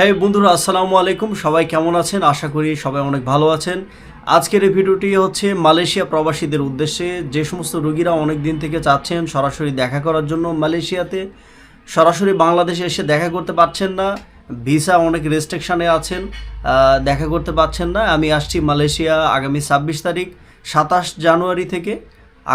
হ্যাঁ বন্ধুরা, আসসালামু আলাইকুম। সবাই কেমন আছেন? আশা করি সবাই অনেক ভালো আছেন। আজকের এই ভিডিওটি হচ্ছে মালয়েশিয়া প্রবাসীদের উদ্দেশ্যে। যে সমস্ত রোগীরা অনেক দিন থেকে চাচ্ছেন সরাসরি দেখা করার জন্য মালয়েশিয়াতে, সরাসরি বাংলাদেশে এসে দেখা করতে পারছেন না। ভিসা অনেক রেস্ট্রিকশানে আছেন দেখা করতে পারছেন না। আমি আসছি মালয়েশিয়া আগামী ছাব্বিশ তারিখ, সাতাশ জানুয়ারি থেকে।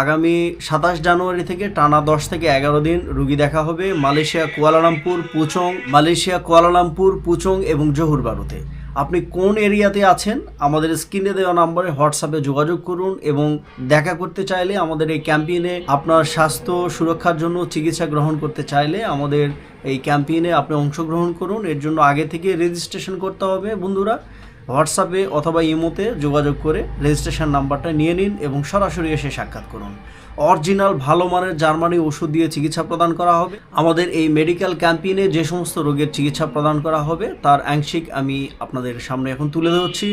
আগামী সাতাশ জানুয়ারি থেকে টানা দশ থেকে এগারো দিন রুগী দেখা হবে Malaysia, Kuala Lumpur, Puchong, Malaysia, Kuala Lumpur, Puchong এবং জহুর বারুতে আপনি কোন এরিয়াতে আছেন আমাদের স্ক্রিনে দেওয়া নম্বরে হোয়াটসঅ্যাপে যোগাযোগ করুন এবং দেখা করতে চাইলে আমাদের এই ক্যাম্পেইনে আপনার স্বাস্থ্য সুরক্ষার জন্য চিকিৎসা গ্রহণ করতে চাইলে আমাদের এই ক্যাম্পেইনে আপনি অংশগ্রহণ করুন। এর জন্য আগে থেকে রেজিস্ট্রেশন করতে হবে বন্ধুরা। হোয়াটসঅ্যাপে অথবা ইমোতে যোগাযোগ করে রেজিস্ট্রেশন নাম্বারটা নিয়ে নিন এবং সরাসরি এসে সাক্ষাৎ করুন। অরিজিনাল ভালো মানের জার্মানি ওষুধ দিয়ে চিকিৎসা প্রদান করা হবে। আমাদের এই মেডিকেল ক্যাম্পেইনে যে সমস্ত রোগের চিকিৎসা প্রদান করা হবে, তার আংশিক আমি আপনাদের সামনে এখন তুলে ধরছি।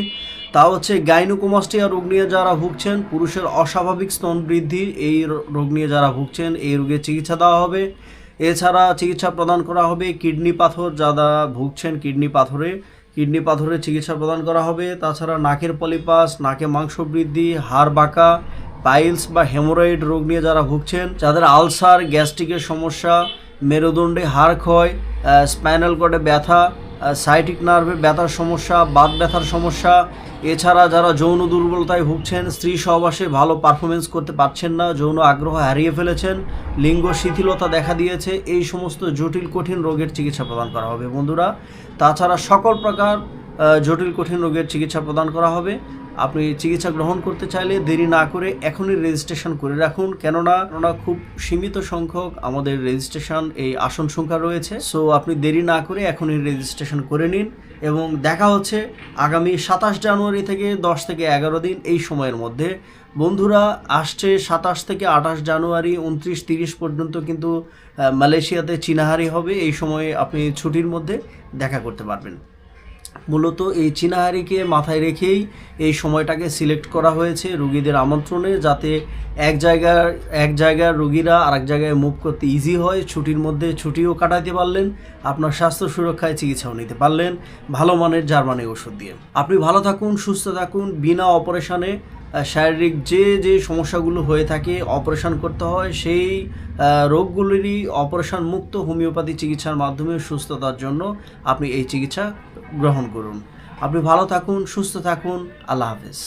তা হচ্ছে গাইনোকোমাস্টিয়া রোগ নিয়ে যারা ভুগছেন, পুরুষের অস্বাভাবিক স্তন বৃদ্ধি, এই রোগ নিয়ে যারা ভুগছেন, এই রোগের চিকিৎসা দেওয়া হবে। এছাড়া চিকিৎসা প্রদান করা হবে কিডনি পাথর। যারা ভুগছেন কিডনি পাথরে কিডনি পাথরের চিকিৎসা প্রদান করা হবে। তাছাড়া নাকের পলিপাস, নাকে মাংস বৃদ্ধি, হাড় বাঁকা, পাইলস বা হেমোরয়েড রোগ নিয়ে যারা ভুগছেন, যাদের আলসার, গ্যাস্ট্রিকের সমস্যা, মেরুদণ্ডে হাড় ক্ষয় স্পাইনাল কর্ডে ব্যথা সাইটিক নার্ভে ব্যথার সমস্যা, বাত ব্যথার সমস্যা। এছাড়া যারা যৌন দুর্বলতায় ভুগছেন, স্ত্রী সহবাসে ভালো পারফরমেন্স করতে পারছেন না, যৌন আগ্রহ হারিয়ে ফেলেছেন, লিঙ্গ শিথিলতা দেখা দিয়েছে, এই সমস্ত জটিল, কঠিন রোগের চিকিৎসা প্রদান করা হবে বন্ধুরা। তাছাড়া সকল প্রকার জটিল, কঠিন রোগের চিকিৎসা প্রদান করা হবে। আপনি চিকিৎসা গ্রহণ করতে চাইলে দেরি না করে এখনই রেজিস্ট্রেশন করে রাখুন। কেননা কেননা খুব সীমিত সংখ্যক আমাদের রেজিস্ট্রেশন এই আসন সংখ্যা রয়েছে। সো, আপনি দেরি না করে এখনই রেজিস্ট্রেশন করে নিন এবং দেখা হচ্ছে আগামী সাতাশ জানুয়ারি থেকে দশ থেকে এগারো দিন এই সময়ের মধ্যে। বন্ধুরা, আসছে সাতাশ থেকে আঠাশ জানুয়ারি উনত্রিশ তিরিশ পর্যন্ত কিন্তু মালয়েশিয়াতে চিনাহারি হবে। এই সময়ে আপনি ছুটির মধ্যে দেখা করতে পারবেন। মূলত এই চিনাহারিকে মাথায় রেখেই এই সময়টাকে সিলেক্ট করা হয়েছে রুগীদের আমন্ত্রণে যাতে এক জায়গার এক জায়গার রুগীরা আরেক জায়গায় মুভ করতে ইজি হয়, ছুটির মধ্যে ছুটিও কাটাতে পারলেন, আপনার স্বাস্থ্য সুরক্ষায় চিকিৎসাও নিতে পারলেন, ভালো মানের জার্মানি ওষুধ দিয়ে। আপনি ভালো থাকুন, সুস্থ থাকুন, বিনা অপারেশনে শারীরিক যে যে সমস্যাগুলো হয়ে থাকে, অপারেশন করতে হয়, সেই রোগগুলিরই অপারেশন মুক্ত হোমিওপ্যাথি চিকিৎসার মাধ্যমে সুস্থতার জন্য আপনি এই চিকিৎসা গ্রহণ করুন। আপনি ভালো থাকুন, সুস্থ থাকুন, আল্লাহ হাফেজ।